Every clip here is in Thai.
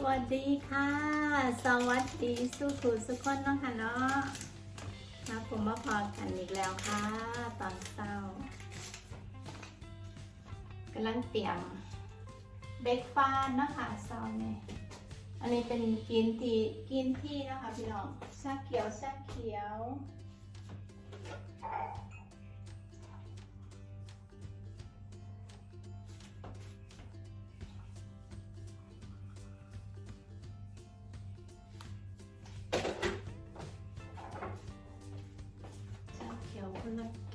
สวัสดีค่ะ สวัสดีสุขุสุขคนเนาะค่ะเนาะมาผมมาพอกันอีกแล้วค่ะ ตอนเช้ากำลังเตรียมเบรกฟาสต์เนาะคะเช้าเนี่ยอันนี้เป็นกินทีกินที่นะคะพี่น้องชาเขียวชาเขียว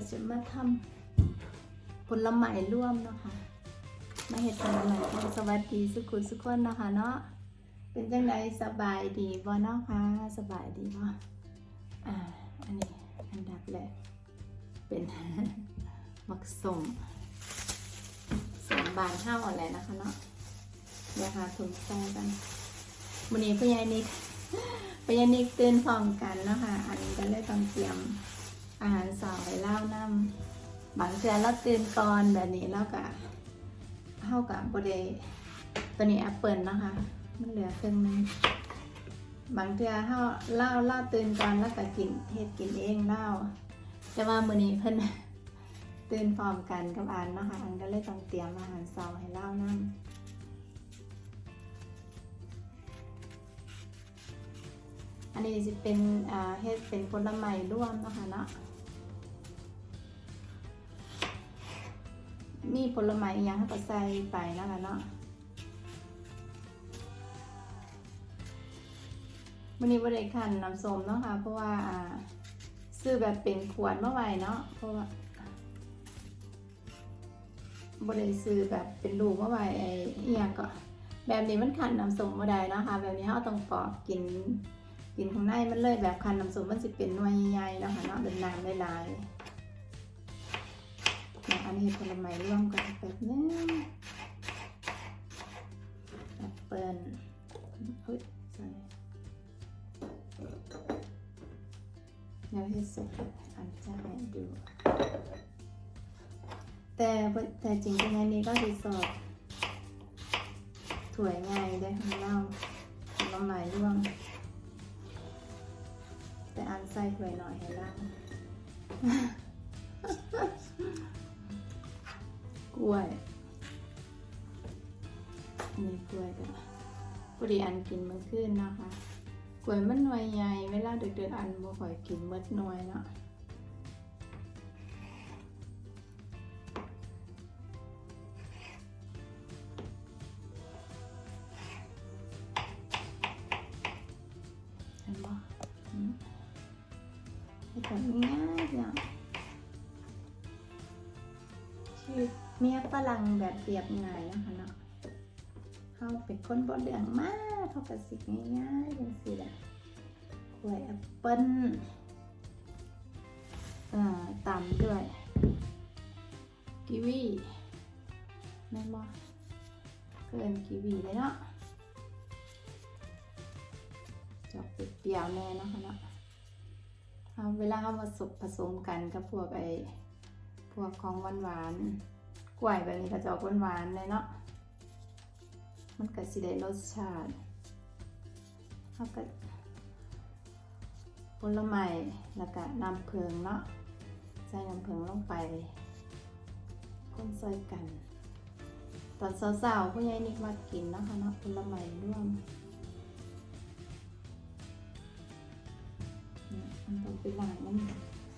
ก็จะมาทำผลไม้ร่วมเนาะคะมาเห็ดผลไม้ร่สวัสดีสุขุสุขคนเนาะคะเนาะเป็นจังไดสบายดีบ่เนาะคะสบายดีบ่อ่าอันนี้อันดับแรกเป็นมักสมสมบานห้าวอะไรนะคะเนาะเดี๋ยค่ะถุงใส่กันวันนี้พยายนิกพยายนิกตื่นพร้อมกันเนาะคะอันนี้ก็เลยต้องเตรียม อาหารสาวให้เล่าน้ำบางเทื่อเราตื่นก่อนแบบนี้แล้วก็เข้ากับบไดตัวนี้แอปเปิลนะคะมันเหลือครึ่งนึงบางเทื่อเฮาเล่าเล่าตื่นก่อนแล้วก็กินเฮ็ดกินเองเล่าแต่ว่ามื้อนี้เพิ่นตื่นพร้อมกันกับอันนะคะอันก็เลยต้องเตรียมอาหารเสาให้เล่าน้ำอันนี้จะเป็นอ่าเฮ็ดเป็นผลไม้ร่วมนะคะเนาะ มีผลไม้อหยังก็ใส่ไปนะคะเนาะวันนี้บริคันน้ำส้มเนาะค่ะ เพราะว่าซื้อแบบเป็นขวดเมื่อไหร่เนาะ เพราะว่าบริซื้อแบบเป็นลูกเมื่อไหร่ไอ้อหยังก็แบบนี้มันขันน้ำส้มบ่ได้นะคะ แบบนี้เราต้องปอกกินกินข้างในมันเลยแบบคันน้ำส้มมันสิเป็นหน่วยใหญ่ๆนะคะเนาะเป็นน้ำหลายๆ นะอันนี้ผลไม้ร่วมกันแป๊บนึงแอปเปิ้ลเฮ้ยใส่เดี๋ยวให้สุกอันจะให้ดู แต่แต่จริงๆในนี้ก็คือสอบถั่วยง่ายได้ของเราผลไม้ร่วมแต่อันใส่ถ้วยหน่อยให้ล่าง กล้วยอันนี้กล้วยกันพอดีอันกินมันขึ้นนะคะ กล้วยมันหน่วยใหญ่เวลาเด็กๆอันบ่ค่อยกินเมดหน่วยเนาะเห็นบ่อืมให้แบบง่ายๆอ เมียฝรั่งแบบเรียบง่ายนะคะเนาะเข้าเป็นคนบ่เรื่องมากเขาก็สิง่ายๆจังสิแหละกล้วยแอปเปิ้ลเอ่อตำด้วยกีวีแม่นบ่เกินกีวีเลยเนาะจอกเปรี้ยวแน่นะคะเนาะเวลาเขามาสุกผสมกันกับพวกไอพวกของหวานหวานๆ กล้วยแบบนี้ก็จะออกหวานๆเลยเนาะ มันก็สิได้รสชาติเขาก็ผลไม้แล้วก็น้ำเพิงเนาะ ใส่น้ำเพิงลงไปคนซอยกัน ตอนสาวๆผู้ใหญ่นิกมากินนะคะเนาะผลไม้ร่วมมันต้องไปล้างมัน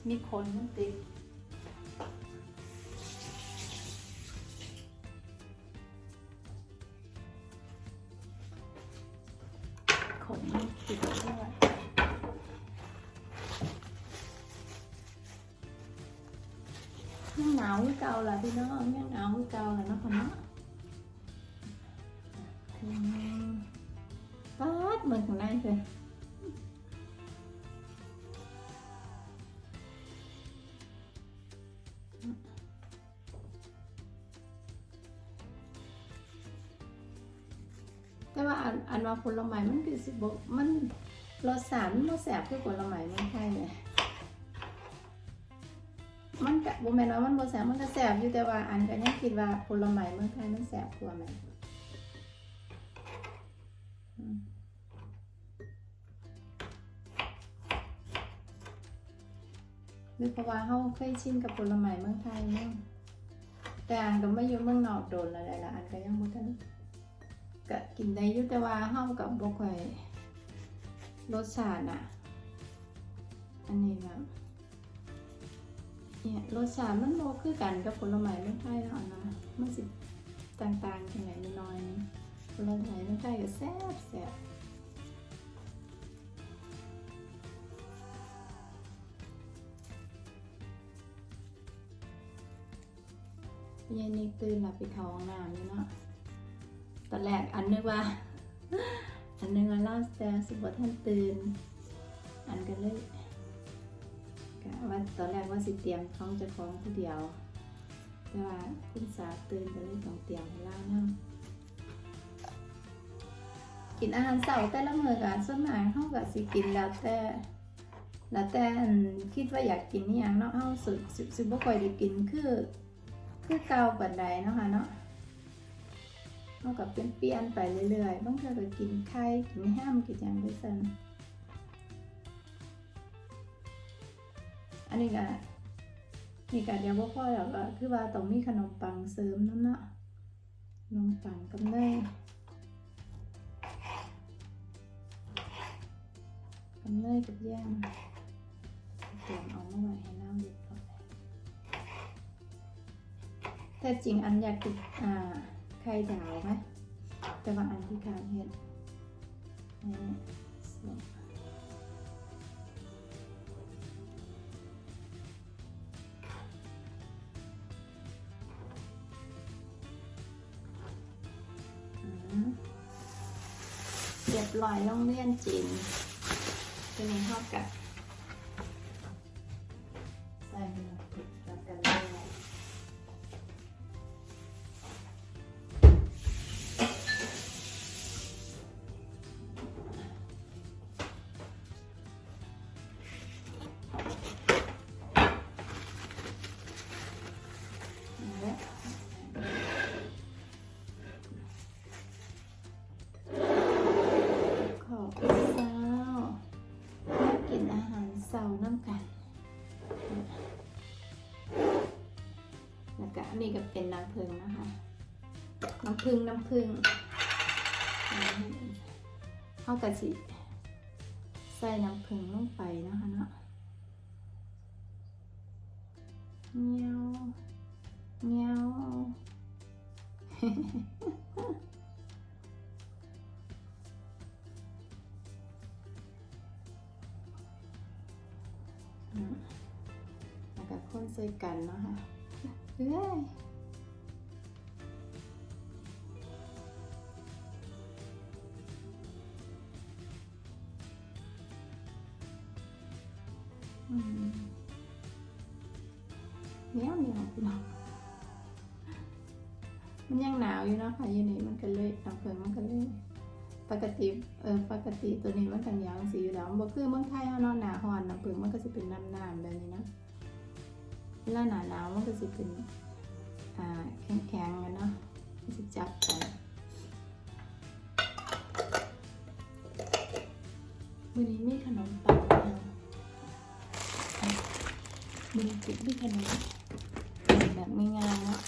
มีคนมันติด อืมปาดเหมือนของนายเลยแต่ว่าอันอันว่าผลไม้มันคือสิบมันรสชาติมันบ่แสบคือผลไม้เมืองไทยเลย มันกะบ่แม่นว่ามันบ่แสบมันก็แสบอยู่แต่ว่าอันก็ยังคิดว่าผลไม้เมืองไทยมันแสบกว่าแม่อืมหรือเพราะว่าเฮาเคยชินกับผลไม้เมืองไทยเนาะแต่อันก็ไม่อยู่เมืองนอกโดนแล้วแหละอันก็ยังบ่ทันก็กินได้อยู่แต่ว่าเฮากับบ่ค่อยรสชาติอะ อันนี้แบบ เนี่ยรสชาติมันบ่คือกันกับผลไม้เมืองไทยแล้วอันะมันสิต่างๆจังไหนนิดหน่อยผลไม้เมืองไทยก็แซ่บแซ่บเย็นนี้ตื่นหลับไปเข้องน้ำอยู่เนาะตอนแรกอันนึกว่า อันนึกว่าล่าแต่สุบท่านตื่น อันกันเลย กะว่าตอนแรกว่าสิเตรียมท้องจะฟ้องผู้เดียว แต่ว่าคุณสาตื่นก็เลยต้องเตรียมให้เล่านั่งกินอาหารเสาร์แต่ละมื้อกะส่วนมากเฮาก็สิกินแล้วแต่แล้วแต่คิดว่าอยากกินอหยังเนาะเฮาสุดสิสิบ่ค่อยได้กินคือ คือเก่าปานใดเนาะค่ะเนาะเรากับเปลี่ยนไปเรื่อยๆบางเทีก็กินไข่กินแฮมกินอย่างไปสั่น อันนี้ก็นี่ก็เดี๋ยวบ่อแล้วก็คือว่าต้องมีขนมปังเสริมน้ำเนาะขนมปังกับเนยกับเนยกับแยมเตรียมเอามาไว้ให้น้ำเด็กก่อนแต่จริงอันอยากกินอ่าไข่ดาวไหมแต่ว่าอันที่การเห็ดนี่ส่วน รียบร้อยโรงเรียนจีนเป็นห้องกับ อันนี้ก็เป็นน้ำผึ้งนะคะ น้ำผึ้งน้ำผึ้งเข้ากะสิใส่น้ำผึ้งลงไปนะคะเนาะเงี้ยวเงี้ยวแล้วก็คนใส่กันนะคะ เอ้ยอืมเหนียวเหนียวพี่น้องมันยังหนาวอยู่เนาะค่ะยูนี่มันก็เลยน้ำเพิงมันก็เลยปกติเออปกติตัวนี้มันกันยาวสีอยู่แล้วบ่คือเมืองไทยเฮาเนาะหนาฮ้ ลาหนาหนาวมันก็สิเป็นอ่าแข็งๆกันเนาะมันสิจับไปมื้อนี้มีขนมปังเมื้อนี้ติดมีขนมแบบง่ายเนาะ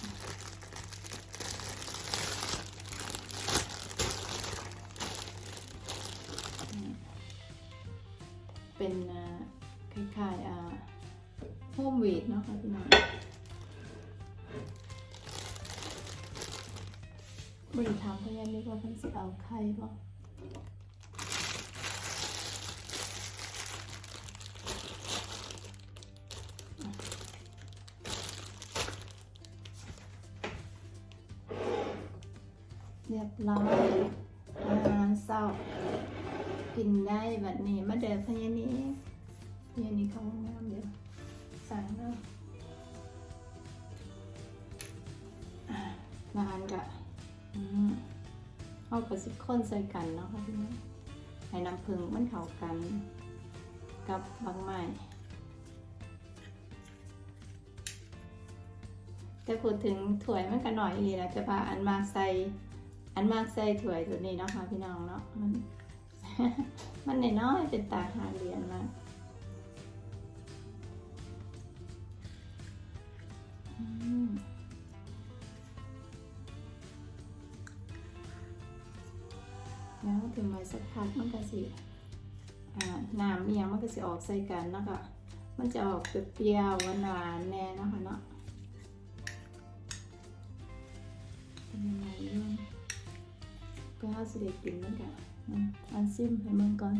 เป็นอ่าคล้ายๆอ่า โฮมเวดเนาะค่ะพี่น้องบริถามพยานนี่ว่าเพิ่นสิเอาไข่บ่เรียบร้อยอาหารเช้ากินได้แบบนี้มาเดินพญานี้พญานี้เขาห้องน้ำเดี๋ยว สั่งแล้วอะมานกะเอากับสิบคนใส่กันเนาะค่ะพี่น้องให้น้ำผึ้งมันเข้ากัน กับบางไม้แต่พูดถึงถ้วยมันก็หน่อยอีแหละแต่ว่าอันมาใส่อันมาใส่ถ้วยตัวนี้เนาะค่ะพี่น้องเนาะมันมันน้อยเป็นตาหาเรียนมาก แล้วถึงมาสักพักมันก็สิน้ำเมียงมันก็สิออกใส่กันนะคะมันจะออกเปรี้ยวหวานแน่นะคะเนาะเป็นยังไงเรื่องก็เอาสิเด็กกินเหมือนกันอันซิมให้มึงก่อน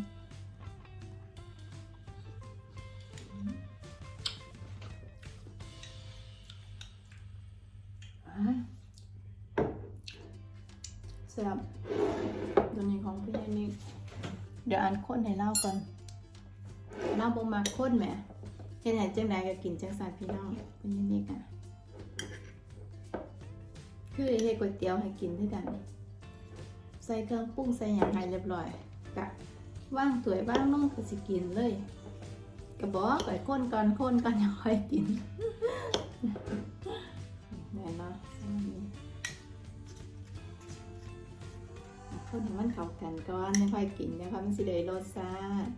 ค้นแหมเฮ็ดให้จังไดก็กินจังซั่นพี่น้องพี่นี่อะคือเฮ็ดก๋วยเตี๋ยวให้กินด้วยกัน ใส่เครื่องปรุงใส่อย่างไรเรียบร้อยกะว่างสวยว่างนุ่มก็สิกินเลย กระบอกไปข้นก่อนข้นก่อนยังค่อยกินแน่เนาะข้นมันเข้ากันก่อนยังค่อยกินนะคะมันสิได้รสชาติ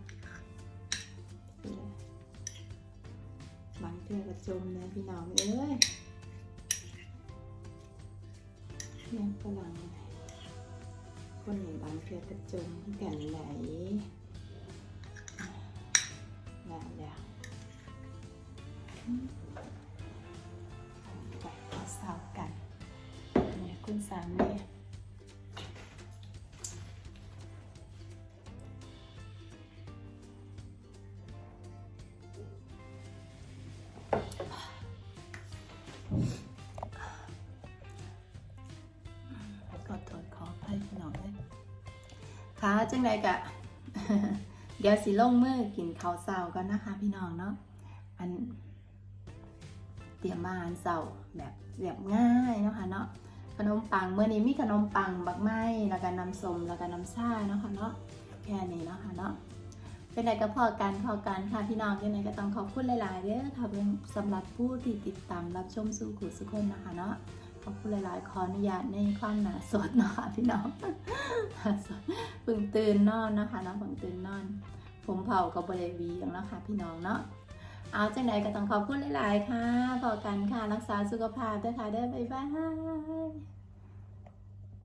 เทื่อกระจมนะพี่น้องเอ้ยเนี่ยฝรั่งคนบางเทือกระจมกันไหลแล้วแล้ว ขอโทษขออภัยพี่น้องเลยค่ะจังไดกะ เดี๋ยวสิลงมือกินข้าวเช้ากันนะคะ พี่น้องเนาะ อัน เตรียมมาอาหารเช้าแบบแบบง่ายเนาะคะเนาะ ขนมปังเมื่อนี้มีขนมปังบักไม้แล้วก็น้ำส้มแล้วก็น้ำชาเนาะค่ะเนาะ แค่นี้เนาะค่ะเนาะ เป็นไรก็พอกันพอกันค่ะพี่น้องยังไงก็ต้องขอบคุณหลายๆเด้อค่ะเป็นสำหรับผู้ที่ติดตามรับชมสู่ขุสุกคนนะคะเนาะขอบคุณหลายๆขออนุญาตในความหนาสดเนาะค่ะพี่น้องเพิ่งตื่นนอนนะคะเนาะเพิ่งตื่นนอน ผมเผากับบริวีอย่างแล้วค่ะพี่น้องเนาะเอาจังไหนก็ต้องขอบคุณหลายๆค่ะพอกันค่ะรักษาสุขภาพด้วยค่ะเด้อบ๊ายบาย